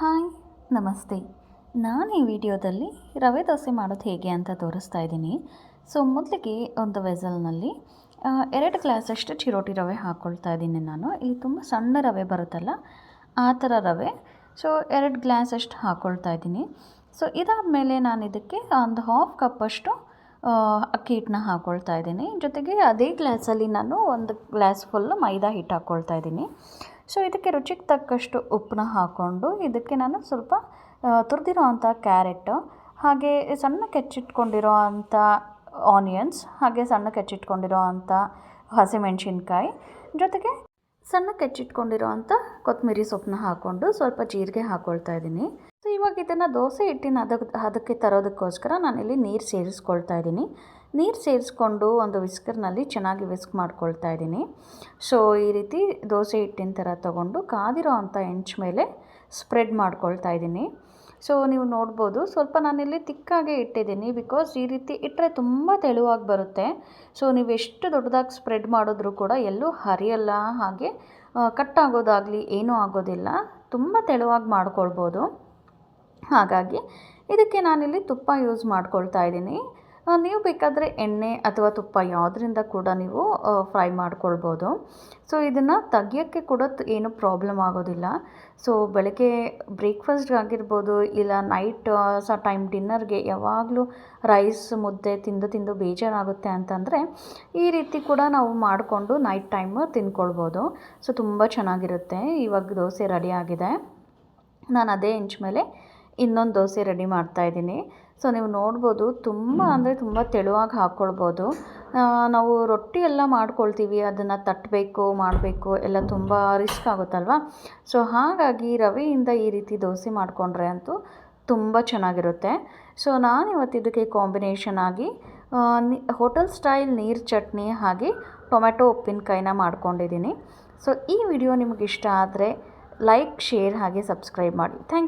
Hi, ನಮಸ್ತೆ. ನಾನು ಈ ವಿಡಿಯೋದಲ್ಲಿ ರವೆ ದೋಸೆ ಮಾಡೋದು ಹೇಗೆ ಅಂತ ತೋರಿಸ್ತಾ ಇದ್ದೀನಿ. ಸೊ ಮೊದಲಿಗೆ ಒಂದು ವೆಸಲ್ನಲ್ಲಿ ಎರಡು ಗ್ಲಾಸಷ್ಟು ಚಿರೋಟಿ ರವೆ ಹಾಕ್ಕೊಳ್ತಾ ಇದ್ದೀನಿ ನಾನು. ಇಲ್ಲಿ ತುಂಬ ಸಣ್ಣ ರವೆ ಬರುತ್ತಲ್ಲ, ಆ ಥರ ರವೆ. ಸೊ ಎರಡು ಗ್ಲಾಸಷ್ಟು ಹಾಕ್ಕೊಳ್ತಾ ಇದ್ದೀನಿ. ಸೊ ಇದಾದಮೇಲೆ ನಾನು ಇದಕ್ಕೆ ಒಂದು ಹಾಫ್ ಕಪ್ಪಷ್ಟು ಅಕ್ಕಿ ಹಿಟ್ಟನ್ನ ಹಾಕ್ಕೊಳ್ತಾ ಇದ್ದೀನಿ. ಜೊತೆಗೆ ಅದೇ ಗ್ಲಾಸಲ್ಲಿ ನಾನು ಒಂದು ಗ್ಲಾಸ್ ಫುಲ್ಲು ಮೈದಾ ಹಿಟ್ಟು ಹಾಕ್ಕೊಳ್ತಾ ಇದ್ದೀನಿ. ಸೊ ಇದಕ್ಕೆ ರುಚಿಗೆ ತಕ್ಕಷ್ಟು ಉಪ್ಪನ್ನ ಹಾಕ್ಕೊಂಡು ಇದಕ್ಕೆ ನಾನು ಸ್ವಲ್ಪ ತುರಿದಿರೋ ಅಂಥ ಕ್ಯಾರೆಟ್, ಹಾಗೆ ಸಣ್ಣ ಕೆಚ್ಚಿಟ್ಕೊಂಡಿರೋ ಅಂಥ ಆನಿಯನ್ಸ್, ಹಾಗೆ ಸಣ್ಣಕ್ಕೆ ಕೆಚ್ಚಿಟ್ಕೊಂಡಿರೋ ಅಂಥ ಹಸಿಮೆಣ್ಸಿನ್ಕಾಯಿ. ಜೊತೆಗೆ ಸಣ್ಣ ಕೆಚ್ಚಿಟ್ಕೊಂಡಿರೋ ಅಂಥ ಕೊತ್ತಂಬರಿ ಸೊಪ್ಪನ್ನ ಹಾಕ್ಕೊಂಡು ಸ್ವಲ್ಪ ಜೀರಿಗೆ ಹಾಕ್ಕೊಳ್ತಾ ಇದ್ದೀನಿ. ಸೊ ಇವಾಗ ಇದನ್ನು ದೋಸೆ ಹಿಟ್ಟಿನ ಅದಕ್ಕೆ ಅದಕ್ಕೆ ತರೋದಕ್ಕೋಸ್ಕರ ನಾನಿಲ್ಲಿ ನೀರು ಸೇರಿಸ್ಕೊಳ್ತಾ ಇದ್ದೀನಿ. ನೀರು ಸೇರಿಸ್ಕೊಂಡು ಒಂದು ವಿಸ್ಕರ್ನಲ್ಲಿ ಚೆನ್ನಾಗಿ ವಿಸ್ಕ್ ಮಾಡ್ಕೊಳ್ತಾ ಇದ್ದೀನಿ. ಸೊ ಈ ರೀತಿ ದೋಸೆ ಹಿಟ್ಟಿನ ಥರ ತೊಗೊಂಡು ಕಾದಿರೋ ಅಂಥ ಹೆಂಚ್ ಮೇಲೆ ಸ್ಪ್ರೆಡ್ ಮಾಡ್ಕೊಳ್ತಾ ಇದ್ದೀನಿ. ಸೊ ನೀವು ನೋಡ್ಬೋದು, ಸ್ವಲ್ಪ ನಾನಿಲ್ಲಿ ತಿಕ್ಕಾಗೆ ಇಟ್ಟಿದ್ದೀನಿ ಬಿಕಾಸ್ ಈ ರೀತಿ ಇಟ್ಟರೆ ತುಂಬ ತೆಳುವಾಗಿ ಬರುತ್ತೆ. ಸೊ ನೀವು ಎಷ್ಟು ದೊಡ್ಡದಾಗಿ ಸ್ಪ್ರೆಡ್ ಮಾಡಿದ್ರೂ ಕೂಡ ಎಲ್ಲೂ ಹರಿಯಲ್ಲ, ಹಾಗೆ ಕಟ್ ಆಗೋದಾಗಲಿ ಏನೂ ಆಗೋದಿಲ್ಲ. ತುಂಬ ತೆಳುವಾಗಿ ಮಾಡ್ಕೊಳ್ಬೋದು. ಹಾಗಾಗಿ, ಇದಕ್ಕೆ ನಾನಿಲ್ಲಿ ತುಪ್ಪ ಯೂಸ್ ಮಾಡ್ಕೊಳ್ತಾ ಇದ್ದೀನಿ. ನೀವು ಬೇಕಾದರೆ ಎಣ್ಣೆ ಅಥವಾ ತುಪ್ಪ ಯಾವುದರಿಂದ ಕೂಡ ನೀವು ಫ್ರೈ ಮಾಡ್ಕೊಳ್ಬೋದು. ಸೊ, ಇದನ್ನು ತೆಗಿಯೋಕ್ಕೆ ಕೂಡ ಏನು ಪ್ರಾಬ್ಲಮ್ ಆಗೋದಿಲ್ಲ. ಸೊ, ಬೆಳಗ್ಗೆ ಬ್ರೇಕ್ಫಾಸ್ಟ್ ಆಗಿರ್ಬೋದು, ಇಲ್ಲ ನೈಟ್ ಸ ಟೈಮ್ ಡಿನ್ನರ್ಗೆ ಯಾವಾಗಲೂ ರೈಸ್ ಮುದ್ದೆ ತಿಂದು ತಿಂದು ಬೇಜಾರಾಗುತ್ತೆ ಅಂತಂದರೆ, ಈ ರೀತಿ ಕೂಡ ನಾವು ಮಾಡಿಕೊಂಡು ನೈಟ್ ಟೈಮ್ ತಿನ್ಕೊಳ್ಬೋದು. ಸೊ, ತುಂಬ ಚೆನ್ನಾಗಿರುತ್ತೆ. ಇವಾಗ ದೋಸೆ ರೆಡಿ ಆಗಿದೆ. ನಾನು ಅದೇ ಇಂಚ್ ಮೇಲೆ ಇನ್ನೊಂದು ದೋಸೆ ರೆಡಿ ಮಾಡ್ತಾಯಿದ್ದೀನಿ ಸೊ ನೀವು ನೋಡ್ಬೋದು ತುಂಬ ಅಂದರೆ ತುಂಬ ತೆಳುವಾಗಿ ಹಾಕ್ಕೊಳ್ಬೋದು ನಾವು ರೊಟ್ಟಿ ಎಲ್ಲ ಮಾಡ್ಕೊಳ್ತೀವಿ ಅದನ್ನು ತಟ್ಟಬೇಕು ಮಾಡಬೇಕು ಎಲ್ಲ ತುಂಬ ರಿಸ್ಕ್ ಆಗುತ್ತಲ್ವ? ಸೊ ಹಾಗಾಗಿ ರವೆಯಿಂದ ಈ ರೀತಿ ದೋಸೆ ಮಾಡಿಕೊಂಡ್ರೆ ಅಂತೂ ತುಂಬ ಚೆನ್ನಾಗಿರುತ್ತೆ. ಸೊ ನಾನು ಇವತ್ತಿದ್ದಕ್ಕೆ ಕಾಂಬಿನೇಷನ್ ಆಗಿ ಹೋಟೆಲ್ ಸ್ಟೈಲ್ ನೀರು ಚಟ್ನಿ ಹಾಗೆ ಟೊಮೆಟೊ ಉಪ್ಪಿನಕಾಯಿನ ಮಾಡ್ಕೊಂಡಿದ್ದೀನಿ. ಸೊ ಈ ವಿಡಿಯೋ ನಿಮಗೆ ಇಷ್ಟ ಆದರೆ ಲೈಕ್ ಶೇರ್ ಹಾಗೆ ಸಬ್ಸ್ಕ್ರೈಬ್ ಮಾಡಿ. ಥ್ಯಾಂಕ್